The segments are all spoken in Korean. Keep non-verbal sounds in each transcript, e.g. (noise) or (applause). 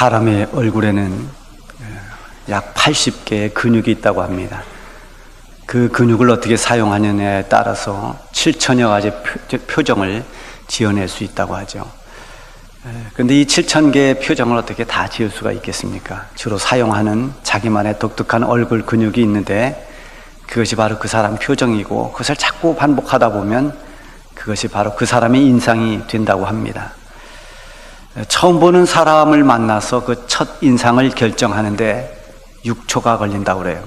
사람의 얼굴에는 약 80개의 근육이 있다고 합니다. 그 근육을 어떻게 사용하느냐에 따라서 7천여 가지 표정을 지어낼 수 있다고 하죠. 근데 이 7천 개의 표정을 어떻게 다 지을 수가 있겠습니까? 주로 사용하는 자기만의 독특한 얼굴 근육이 있는데 그것이 바로 그 사람 표정이고 그것을 자꾸 반복하다 보면 그것이 바로 그 사람의 인상이 된다고 합니다. 처음 보는 사람을 만나서 그 첫 인상을 결정하는데 6초가 걸린다고 그래요.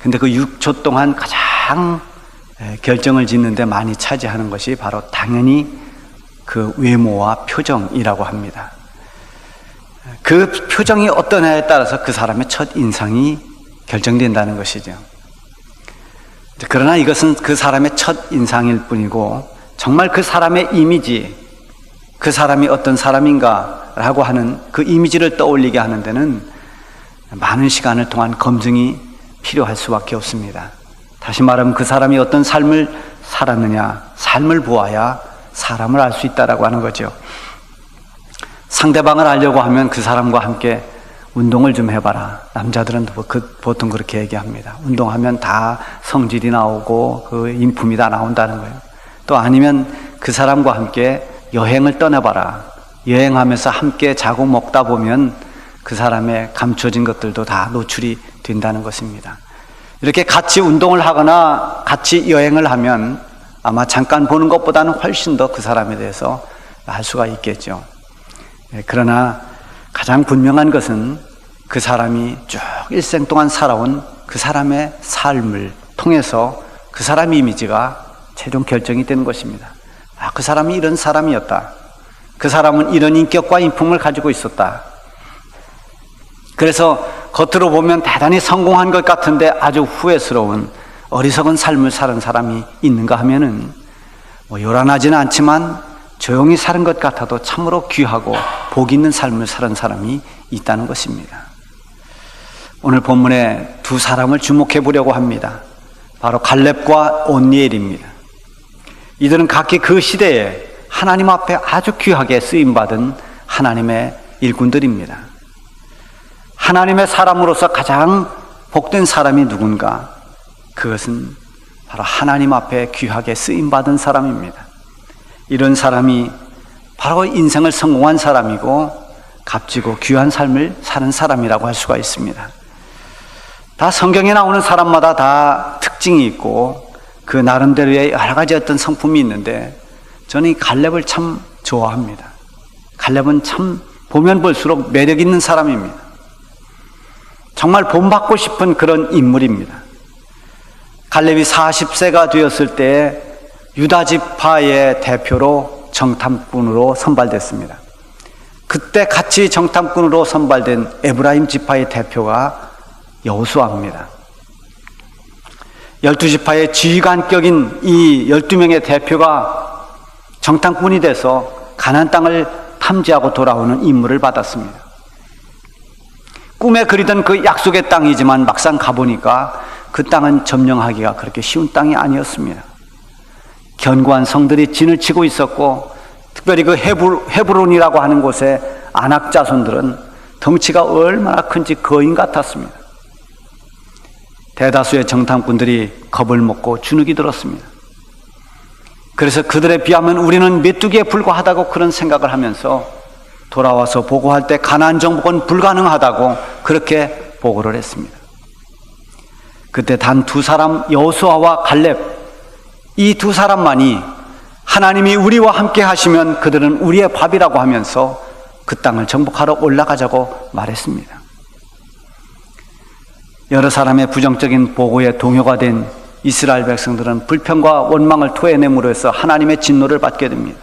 근데 그 6초 동안 가장 결정을 짓는데 많이 차지하는 것이 바로 당연히 그 외모와 표정이라고 합니다. 그 표정이 어떠냐에 따라서 그 사람의 첫 인상이 결정된다는 것이죠. 그러나 이것은 그 사람의 첫 인상일 뿐이고 정말 그 사람의 이미지, 그 사람이 어떤 사람인가라고 하는 그 이미지를 떠올리게 하는 데는 많은 시간을 통한 검증이 필요할 수밖에 없습니다. 다시 말하면 그 사람이 어떤 삶을 살았느냐, 삶을 보아야 사람을 알 수 있다라고 하는 거죠. 상대방을 알려고 하면 그 사람과 함께 운동을 좀 해봐라. 남자들은 그, 보통 그렇게 얘기합니다. 운동하면 다 성질이 나오고 그 인품이 다 나온다는 거예요. 또 아니면 그 사람과 함께 여행을 떠나봐라. 여행하면서 함께 자고 먹다 보면 그 사람의 감춰진 것들도 다 노출이 된다는 것입니다. 이렇게 같이 운동을 하거나 같이 여행을 하면 아마 잠깐 보는 것보다는 훨씬 더 그 사람에 대해서 알 수가 있겠죠. 예, 그러나 가장 분명한 것은 그 사람이 쭉 일생 동안 살아온 그 사람의 삶을 통해서 그 사람 이미지가 최종 결정이 되는 것입니다. 아, 그 사람이 이런 사람이었다. 그 사람은 이런 인격과 인품을 가지고 있었다. 그래서 겉으로 보면 대단히 성공한 것 같은데 아주 후회스러운 어리석은 삶을 사는 사람이 있는가 하면은 뭐 요란하지는 않지만 조용히 사는 것 같아도 참으로 귀하고 복 있는 삶을 사는 사람이 있다는 것입니다. 오늘 본문에 두 사람을 주목해 보려고 합니다. 바로 갈렙과 온니엘입니다. 이들은 각기 그 시대에 하나님 앞에 아주 귀하게 쓰임 받은 하나님의 일꾼들입니다. 하나님의 사람으로서 가장 복된 사람이 누군가? 그것은 바로 하나님 앞에 귀하게 쓰임 받은 사람입니다. 이런 사람이 바로 인생을 성공한 사람이고 값지고 귀한 삶을 사는 사람이라고 할 수가 있습니다. 다 성경에 나오는 사람마다 다 특징이 있고 그 나름대로의 여러 가지 어떤 성품이 있는데 저는 이 갈렙을 참 좋아합니다. 갈렙은 참 보면 볼수록 매력 있는 사람입니다. 정말 본받고 싶은 그런 인물입니다. 갈렙이 40세가 되었을 때 유다 지파의 대표로 정탐꾼으로 선발됐습니다. 그때 같이 정탐꾼으로 선발된 에브라임 지파의 대표가 여호수아입니다. 열두 지파의 지휘관격인 이 열두 명의 대표가 정탐꾼이 돼서 가난 땅을 탐지하고 돌아오는 임무를 받았습니다. 꿈에 그리던 그 약속의 땅이지만 막상 가보니까 그 땅은 점령하기가 그렇게 쉬운 땅이 아니었습니다. 견고한 성들이 진을 치고 있었고 특별히 그 헤브, 헤브론이라고 하는 곳에 안악 자손들은 덩치가 얼마나 큰지 거인 같았습니다. 대다수의 정탐꾼들이 겁을 먹고 주눅이 들었습니다. 그래서 그들에 비하면 우리는 메뚜기에 불과하다고 그런 생각을 하면서 돌아와서 보고할 때 가난 정복은 불가능하다고 그렇게 보고를 했습니다. 그때 단 두 사람 여호수아와 갈렙 이 두 사람만이 하나님이 우리와 함께 하시면 그들은 우리의 밥이라고 하면서 그 땅을 정복하러 올라가자고 말했습니다. 여러 사람의 부정적인 보고에 동요가 된 이스라엘 백성들은 불평과 원망을 토해내므로 해서 하나님의 진노를 받게 됩니다.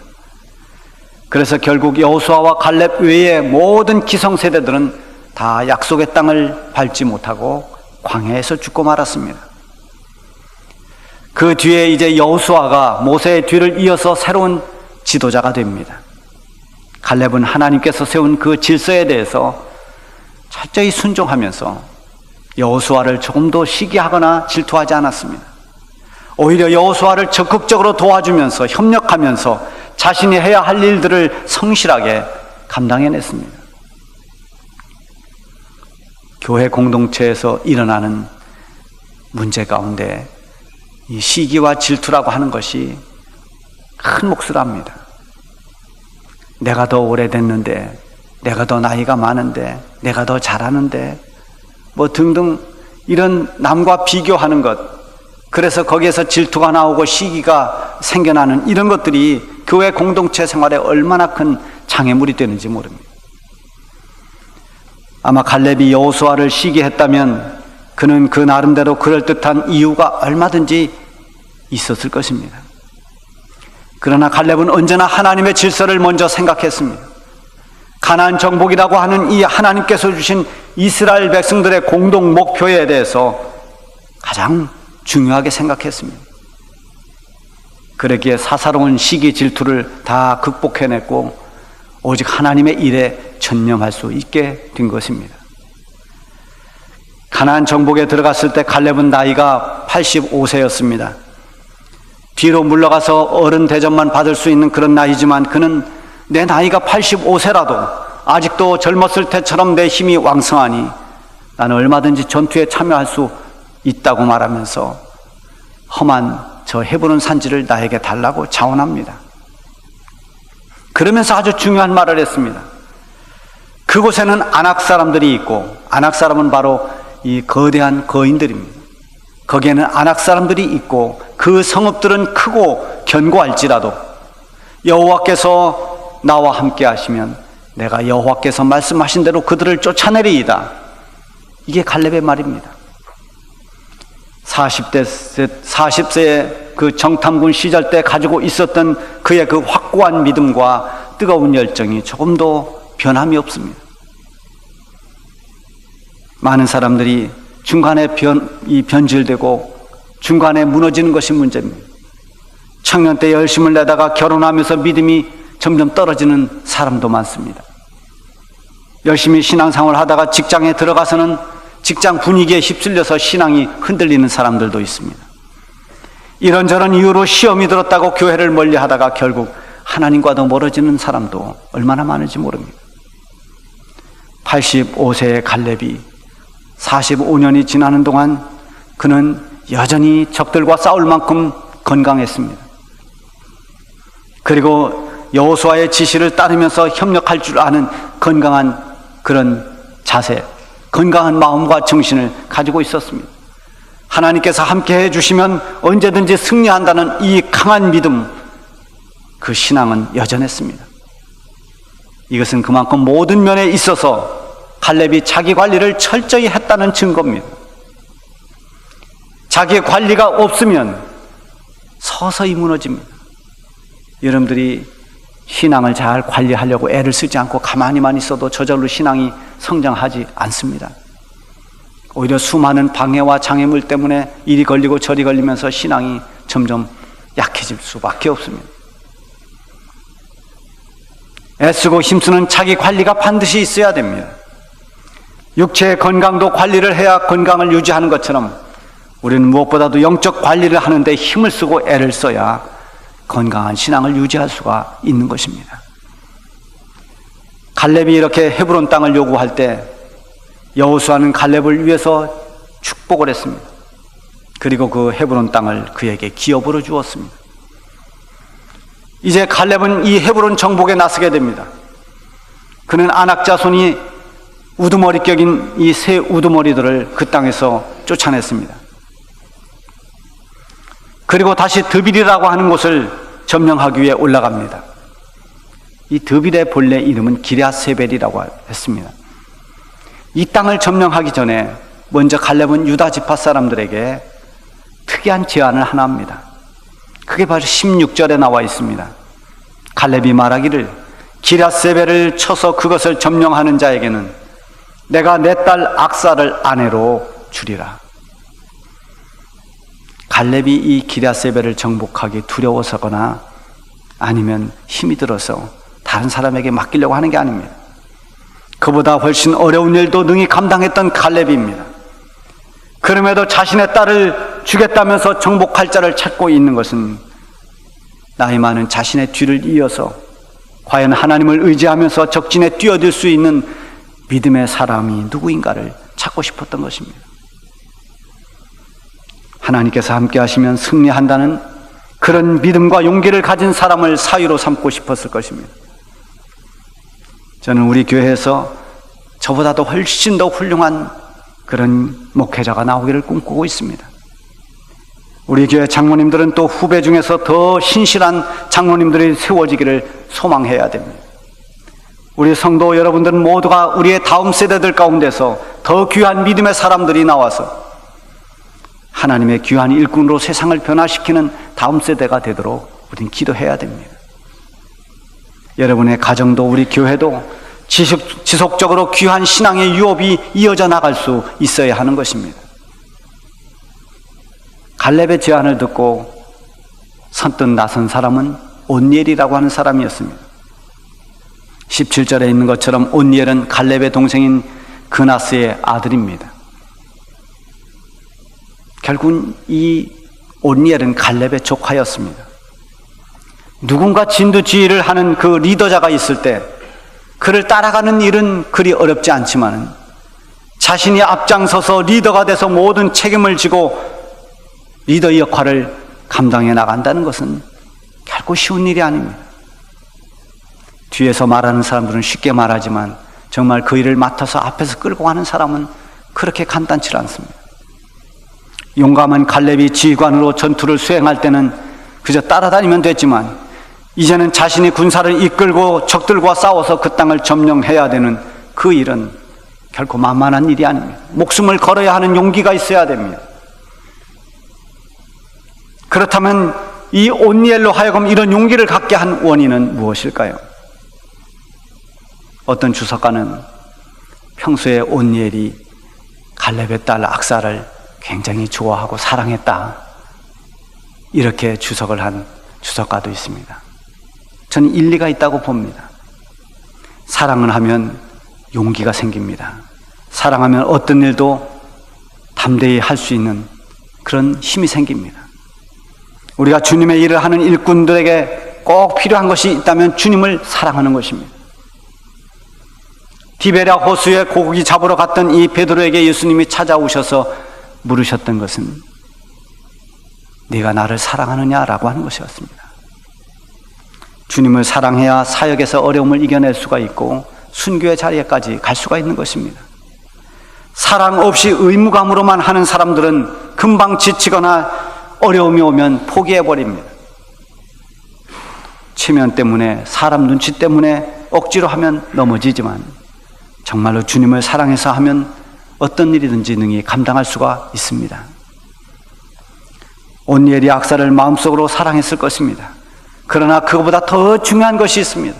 그래서 결국 여호수아와 갈렙 외의 모든 기성 세대들은 다 약속의 땅을 밟지 못하고 광야에서 죽고 말았습니다. 그 뒤에 이제 여호수아가 모세의 뒤를 이어서 새로운 지도자가 됩니다. 갈렙은 하나님께서 세운 그 질서에 대해서 철저히 순종하면서 여호수아를 조금도 시기하거나 질투하지 않았습니다. 오히려 여호수아를 적극적으로 도와주면서 협력하면서 자신이 해야 할 일들을 성실하게 감당해냈습니다. 교회 공동체에서 일어나는 문제 가운데 이 시기와 질투라고 하는 것이 큰 몫을 합니다. 내가 더 오래됐는데, 내가 더 나이가 많은데, 내가 더 잘하는데, 뭐 등등 이런 남과 비교하는 것, 그래서 거기에서 질투가 나오고 시기가 생겨나는 이런 것들이 교회 공동체 생활에 얼마나 큰 장애물이 되는지 모릅니다. 아마 갈렙이 여호수아를 시기했다면 그는 그 나름대로 그럴듯한 이유가 얼마든지 있었을 것입니다. 그러나 갈렙은 언제나 하나님의 질서를 먼저 생각했습니다. 가나안 정복이라고 하는 이 하나님께서 주신 이스라엘 백성들의 공동 목표에 대해서 가장 중요하게 생각했습니다. 그러기에 사사로운 시기 질투를 다 극복해냈고 오직 하나님의 일에 전념할 수 있게 된 것입니다. 가나안 정복에 들어갔을 때 갈렙은 나이가 85세였습니다. 뒤로 물러가서 어른 대접만 받을 수 있는 그런 나이지만 그는 내 나이가 85세라도 아직도 젊었을 때처럼 내 힘이 왕성하니 나는 얼마든지 전투에 참여할 수 있다고 말하면서 험한 저 헤브론 산지를 나에게 달라고 자원합니다. 그러면서 아주 중요한 말을 했습니다. 그곳에는 안악 사람들이 있고 안악 사람은 바로 이 거대한 거인들입니다. 거기에는 안악 사람들이 있고 그 성읍들은 크고 견고할지라도 여호와께서 나와 함께 하시면 내가 여호와께서 말씀하신 대로 그들을 쫓아내리이다. 이게 갈렙의 말입니다. 40대 40세의 그 정탐군 시절 때 가지고 있었던 그의 그 확고한 믿음과 뜨거운 열정이 조금도 변함이 없습니다. 많은 사람들이 중간에 변, 이 변질되고 중간에 무너지는 것이 문제입니다. 청년 때 열심을 내다가 결혼하면서 믿음이 점점 떨어지는 사람도 많습니다. 열심히 신앙생활 하다가 직장에 들어가서는 직장 분위기에 휩쓸려서 신앙이 흔들리는 사람들도 있습니다. 이런저런 이유로 시험이 들었다고 교회를 멀리 하다가 결국 하나님과도 멀어지는 사람도 얼마나 많은지 모릅니다. 85세의 갈렙이 45년이 지나는 동안 그는 여전히 적들과 싸울 만큼 건강했습니다. 그리고 여호수아의 지시를 따르면서 협력할 줄 아는 건강한 그런 자세, 건강한 마음과 정신을 가지고 있었습니다. 하나님께서 함께 해 주시면 언제든지 승리한다는 이 강한 믿음, 그 신앙은 여전했습니다. 이것은 그만큼 모든 면에 있어서 갈렙이 자기 관리를 철저히 했다는 증거입니다. 자기 관리가 없으면 서서히 무너집니다. 여러분들이 신앙을 잘 관리하려고 애를 쓰지 않고 가만히만 있어도 저절로 신앙이 성장하지 않습니다. 오히려 수많은 방해와 장애물 때문에 이리 걸리고 저리 걸리면서 신앙이 점점 약해질 수밖에 없습니다. 애쓰고 힘쓰는 자기 관리가 반드시 있어야 됩니다. 육체의 건강도 관리를 해야 건강을 유지하는 것처럼 우리는 무엇보다도 영적 관리를 하는데 힘을 쓰고 애를 써야 건강한 신앙을 유지할 수가 있는 것입니다. 갈렙이 이렇게 헤브론 땅을 요구할 때 여호수아는 갈렙을 위해서 축복을 했습니다. 그리고 그 헤브론 땅을 그에게 기업으로 주었습니다. 이제 갈렙은 이 헤브론 정복에 나서게 됩니다. 그는 안악 자손이 우두머리 격인 이 새 우두머리들을 그 땅에서 쫓아냈습니다. 그리고 다시 드빌이라고 하는 곳을 점령하기 위해 올라갑니다. 이 드빌의 본래 이름은 기랴세벨이라고 했습니다. 이 땅을 점령하기 전에 먼저 갈렙은 유다 지파 사람들에게 특이한 제안을 하나 합니다. 그게 바로 16절에 나와 있습니다. 갈렙이 말하기를 기라세벨을 쳐서 그것을 점령하는 자에게는 내가 내 딸 악사를 아내로 주리라. 갈렙이 이 기라세벨을 정복하기 두려워서거나 아니면 힘이 들어서 다른 사람에게 맡기려고 하는 게 아닙니다. 그보다 훨씬 어려운 일도 능히 감당했던 갈렙입니다. 그럼에도 자신의 딸을 주겠다면서 정복할 자를 찾고 있는 것은 나이 많은 자신의 뒤를 이어서 과연 하나님을 의지하면서 적진에 뛰어들 수 있는 믿음의 사람이 누구인가를 찾고 싶었던 것입니다. 하나님께서 함께 하시면 승리한다는 그런 믿음과 용기를 가진 사람을 사유로 삼고 싶었을 것입니다. 저는 우리 교회에서 저보다도 훨씬 더 훌륭한 그런 목회자가 나오기를 꿈꾸고 있습니다. 우리 교회 장로님들은 또 후배 중에서 더 신실한 장로님들이 세워지기를 소망해야 됩니다. 우리 성도 여러분들은 모두가 우리의 다음 세대들 가운데서 더 귀한 믿음의 사람들이 나와서 하나님의 귀한 일꾼으로 세상을 변화시키는 다음 세대가 되도록 우리는 기도해야 됩니다. 여러분의 가정도 우리 교회도 지속, 지속적으로 귀한 신앙의 유업이 이어져 나갈 수 있어야 하는 것입니다. 갈렙의 제안을 듣고 선뜻 나선 사람은 온니엘이라고 하는 사람이었습니다. 17절에 있는 것처럼 온니엘은 갈렙의 동생인 그나스의 아들입니다. 결국 이 온니엘은 갈렙의 조카였습니다. 누군가 진두지휘를 하는 그 리더자가 있을 때 그를 따라가는 일은 그리 어렵지 않지만 자신이 앞장서서 리더가 돼서 모든 책임을 지고 리더 역할을 감당해 나간다는 것은 결코 쉬운 일이 아닙니다. 뒤에서 말하는 사람들은 쉽게 말하지만 정말 그 일을 맡아서 앞에서 끌고 가는 사람은 그렇게 간단치 않습니다. 용감한 갈렙이 지휘관으로 전투를 수행할 때는 그저 따라다니면 됐지만 이제는 자신이 군사를 이끌고 적들과 싸워서 그 땅을 점령해야 되는 그 일은 결코 만만한 일이 아닙니다. 목숨을 걸어야 하는 용기가 있어야 됩니다. 그렇다면 이 온니엘로 하여금 이런 용기를 갖게 한 원인은 무엇일까요? 어떤 주석가는 평소에 온니엘이 갈렙의 딸 악사를 굉장히 좋아하고 사랑했다. 이렇게 주석을 한 주석가도 있습니다. 저는 일리가 있다고 봅니다. 사랑을 하면 용기가 생깁니다. 사랑하면 어떤 일도 담대히 할 수 있는 그런 힘이 생깁니다. 우리가 주님의 일을 하는 일꾼들에게 꼭 필요한 것이 있다면 주님을 사랑하는 것입니다. 디베랴 호수에 고기 잡으러 갔던 이 베드로에게 예수님이 찾아오셔서 물으셨던 것은 네가 나를 사랑하느냐라고 하는 것이었습니다. 주님을 사랑해야 사역에서 어려움을 이겨낼 수가 있고 순교의 자리에까지 갈 수가 있는 것입니다. 사랑 없이 의무감으로만 하는 사람들은 금방 지치거나 어려움이 오면 포기해 버립니다. 체면 때문에 사람 눈치 때문에 억지로 하면 넘어지지만 정말로 주님을 사랑해서 하면 어떤 일이든지 능히 감당할 수가 있습니다. 온니엘이 악사를 마음속으로 사랑했을 것입니다. 그러나 그것보다 더 중요한 것이 있습니다.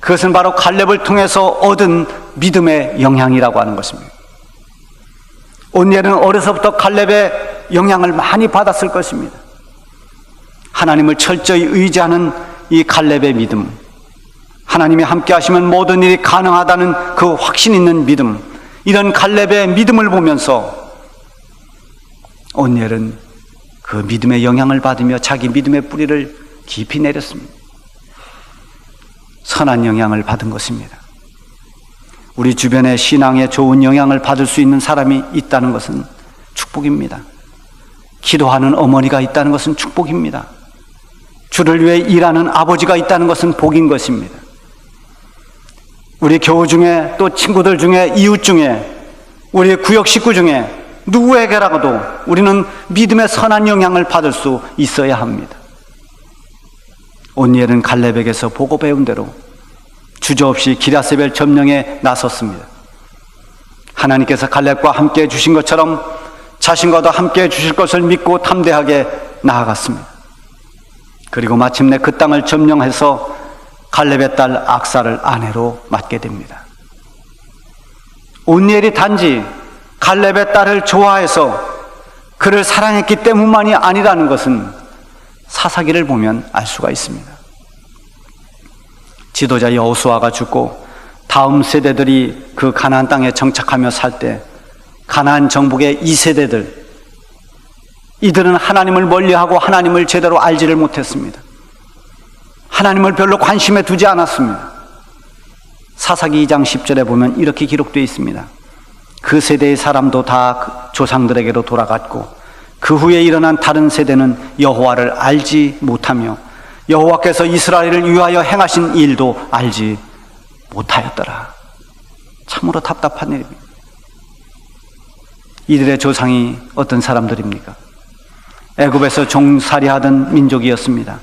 그것은 바로 갈렙을 통해서 얻은 믿음의 영향이라고 하는 것입니다. 온니엘은 어려서부터 갈렙의 영향을 많이 받았을 것입니다. 하나님을 철저히 의지하는 이 갈렙의 믿음, 하나님이 함께 하시면 모든 일이 가능하다는 그 확신 있는 믿음, 이런 갈렙의 믿음을 보면서 온니엘은 그 믿음의 영향을 받으며 자기 믿음의 뿌리를 깊이 내렸습니다. 선한 영향을 받은 것입니다. 우리 주변에 신앙에 좋은 영향을 받을 수 있는 사람이 있다는 것은 축복입니다. 기도하는 어머니가 있다는 것은 축복입니다. 주를 위해 일하는 아버지가 있다는 것은 복인 것입니다. 우리 교우 중에 또 친구들 중에 이웃 중에 우리 구역 식구 중에 누구에게라도 우리는 믿음의 선한 영향을 받을 수 있어야 합니다. 온니엘은 갈렙에게서 보고 배운 대로 주저없이 기라세벨 점령에 나섰습니다. 하나님께서 갈렙과 함께 주신 것처럼 자신과도 함께 주실 것을 믿고 탐대하게 나아갔습니다. 그리고 마침내 그 땅을 점령해서 갈렙의 딸 악사를 아내로 맡게 됩니다. 온니엘이 단지 갈렙의 딸을 좋아해서 그를 사랑했기 때문만이 아니라는 것은 사사기를 보면 알 수가 있습니다. 지도자 여호수아가 죽고 다음 세대들이 그 가나안 땅에 정착하며 살 때 가나안 정복의 이 세대들 이들은 하나님을 멀리하고 하나님을 제대로 알지를 못했습니다. 하나님을 별로 관심에 두지 않았습니다. 사사기 2장 10절에 보면 이렇게 기록되어 있습니다. 그 세대의 사람도 다그 조상들에게로 돌아갔고 그 후에 일어난 다른 세대는 여호와를 알지 못하며 여호와께서 이스라엘을 위하여 행하신 일도 알지 못하였더라. 참으로 답답한 일입니다. 이들의 조상이 어떤 사람들입니까? 애굽에서 종살이하던 민족이었습니다.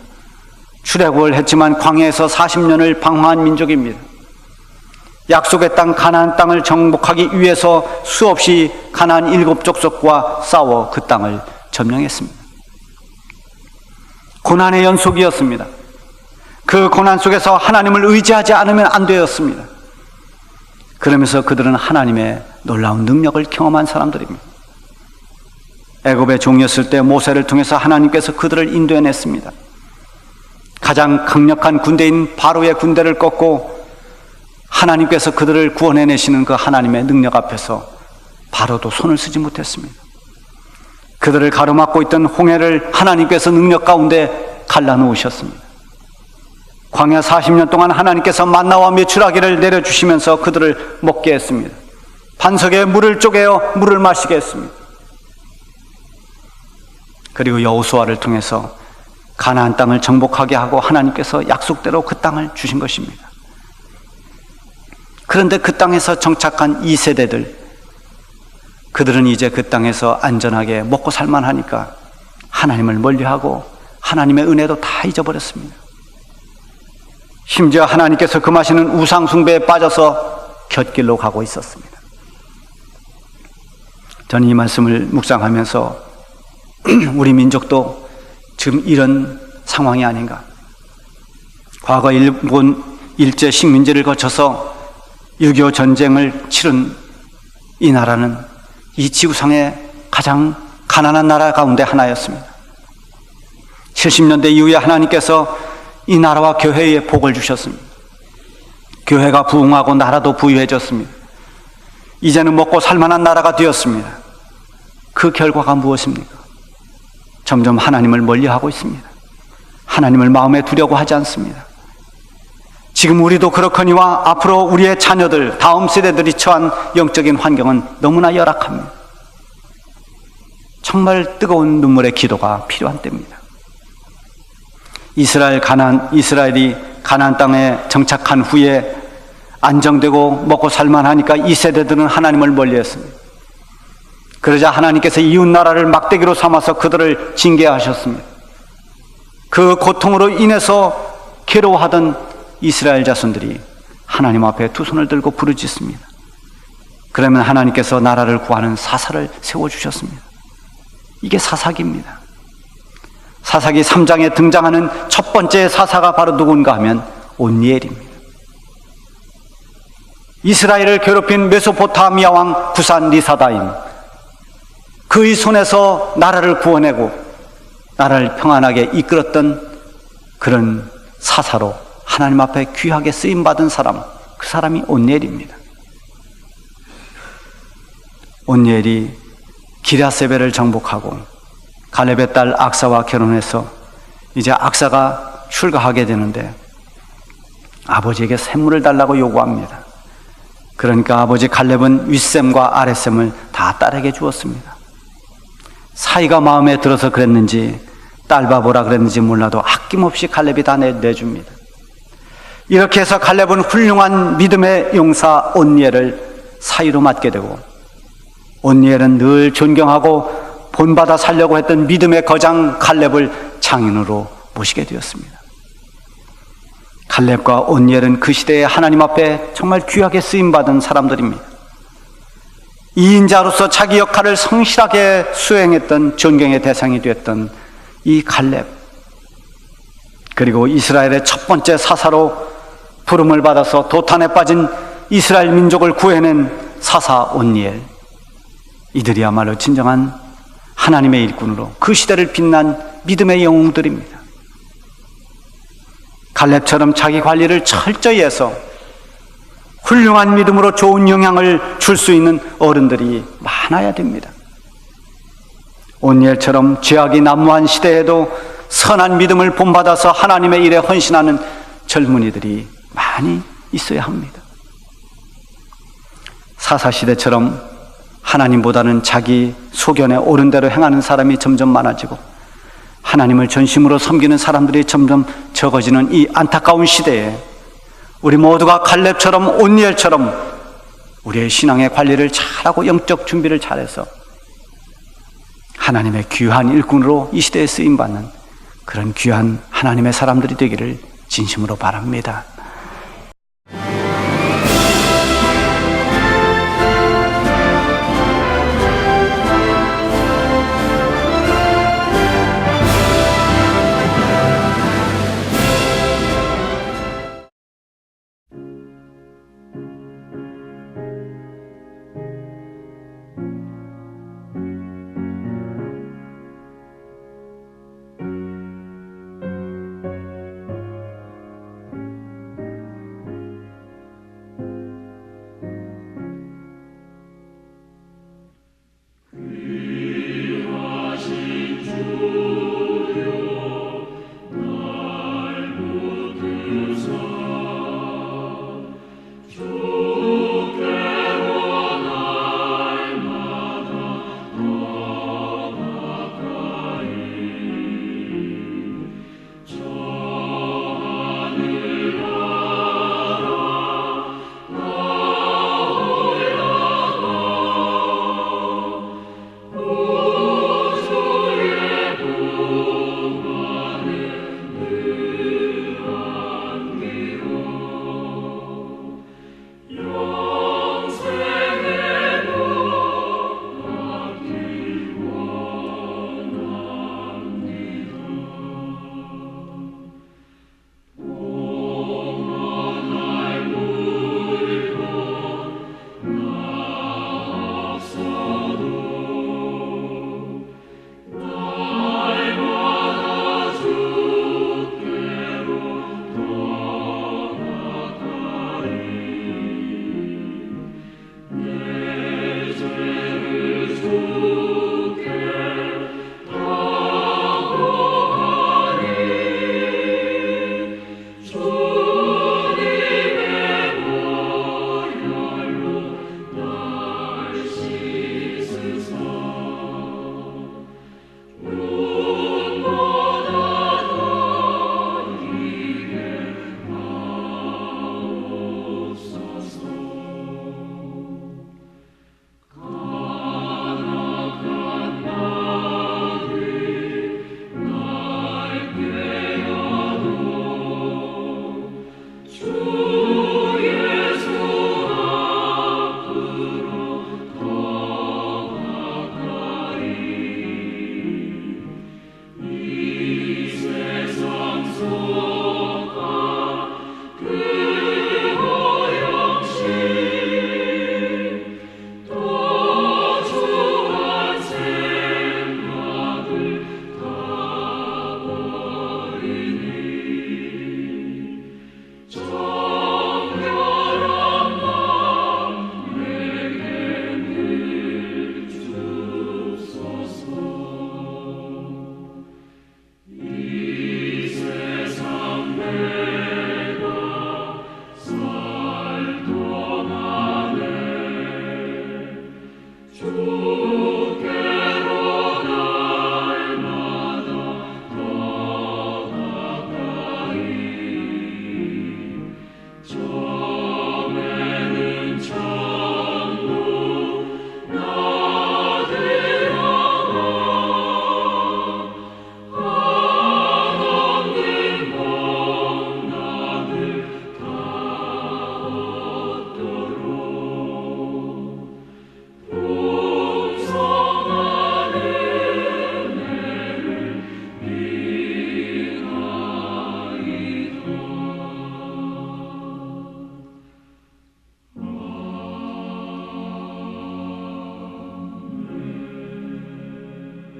출애굽을 했지만 광야에서 40년을 방황한 민족입니다. 약속의 땅 가나안 땅을 정복하기 위해서 수없이 가나안 일곱 족속과 싸워 그 땅을 점령했습니다. 고난의 연속이었습니다. 그 고난 속에서 하나님을 의지하지 않으면 안 되었습니다. 그러면서 그들은 하나님의 놀라운 능력을 경험한 사람들입니다. 애굽의 종이었을 때 모세를 통해서 하나님께서 그들을 인도해냈습니다. 가장 강력한 군대인 바로의 군대를 꺾고 하나님께서 그들을 구원해내시는 그 하나님의 능력 앞에서 바로도 손을 쓰지 못했습니다. 그들을 가로막고 있던 홍해를 하나님께서 능력 가운데 갈라놓으셨습니다. 광야 40년 동안 하나님께서 만나와 메추라기를 내려주시면서 그들을 먹게 했습니다. 반석에 물을 쪼개어 물을 마시게 했습니다. 그리고 여호수아를 통해서 가나안 땅을 정복하게 하고 하나님께서 약속대로 그 땅을 주신 것입니다. 그런데 그 땅에서 정착한 이 세대들, 그들은 이제 그 땅에서 안전하게 먹고 살만 하니까 하나님을 멀리하고 하나님의 은혜도 다 잊어버렸습니다. 심지어 하나님께서 금하시는 우상숭배에 빠져서 곁길로 가고 있었습니다. 저는 이 말씀을 묵상하면서 (clears throat) 우리 민족도 지금 이런 상황이 아닌가. 과거 일본 일제 식민지를 거쳐서 6.25 전쟁을 치른 이 나라는 이 지구상의 가장 가난한 나라 가운데 하나였습니다. 70년대 이후에 하나님께서 이 나라와 교회에 복을 주셨습니다. 교회가 부흥하고 나라도 부유해졌습니다. 이제는 먹고 살만한 나라가 되었습니다. 그 결과가 무엇입니까? 점점 하나님을 멀리 하고 있습니다. 하나님을 마음에 두려고 하지 않습니다. 지금 우리도 그렇거니와 앞으로 우리의 자녀들, 다음 세대들이 처한 영적인 환경은 너무나 열악합니다. 정말 뜨거운 눈물의 기도가 필요한 때입니다. 이스라엘 가난 이스라엘이 가나안 땅에 정착한 후에 안정되고 먹고 살만하니까 이 세대들은 하나님을 멀리했습니다. 그러자 하나님께서 이웃 나라를 막대기로 삼아서 그들을 징계하셨습니다. 그 고통으로 인해서 괴로워하던 이스라엘 자손들이 하나님 앞에 두 손을 들고 부르짖습니다. 그러면 하나님께서 나라를 구하는 사사를 세워 주셨습니다. 이게 사사기입니다. 사사기 3장에 등장하는 첫 번째 사사가 바로 누군가 하면 온니엘입니다. 이스라엘을 괴롭힌 메소포타미아 왕 부산 리사다임 그의 손에서 나라를 구원하고 나라를 평안하게 이끌었던 그런 사사로 하나님 앞에 귀하게 쓰임 받은 사람 그 사람이 온니엘입니다. 온니엘이 기라세베를 정복하고 갈렙의 딸 악사와 결혼해서 이제 악사가 출가하게 되는데 아버지에게 샘물을 달라고 요구합니다. 그러니까 아버지 갈렙은 윗샘과 아랫샘을 다 딸에게 주었습니다. 사이가 마음에 들어서 그랬는지 딸 바보라 그랬는지 몰라도 아낌없이 갈렙이 다 내줍니다. 이렇게 해서 갈렙은 훌륭한 믿음의 용사 온니엘을 사이로 맡게 되고 온니엘은 늘 존경하고 본받아 살려고 했던 믿음의 거장 갈렙을 장인으로 모시게 되었습니다. 갈렙과 온니엘은 그 시대에 하나님 앞에 정말 귀하게 쓰임 받은 사람들입니다. 이인자로서 자기 역할을 성실하게 수행했던 존경의 대상이 되었던 이 갈렙 그리고 이스라엘의 첫 번째 사사로 부름을 받아서 도탄에 빠진 이스라엘 민족을 구해낸 사사 온니엘 이들이야말로 진정한 하나님의 일꾼으로 그 시대를 빛난 믿음의 영웅들입니다. 갈렙처럼 자기 관리를 철저히 해서 훌륭한 믿음으로 좋은 영향을 줄 수 있는 어른들이 많아야 됩니다. 온니엘처럼 죄악이 난무한 시대에도 선한 믿음을 본받아서 하나님의 일에 헌신하는 젊은이들이 많이 있어야 합니다. 사사시대처럼 하나님보다는 자기 소견에 옳은 대로 행하는 사람이 점점 많아지고 하나님을 전심으로 섬기는 사람들이 점점 적어지는 이 안타까운 시대에 우리 모두가 갈렙처럼 온니엘처럼 우리의 신앙의 관리를 잘하고 영적 준비를 잘해서 하나님의 귀한 일꾼으로 이 시대에 쓰임 받는 그런 귀한 하나님의 사람들이 되기를 진심으로 바랍니다.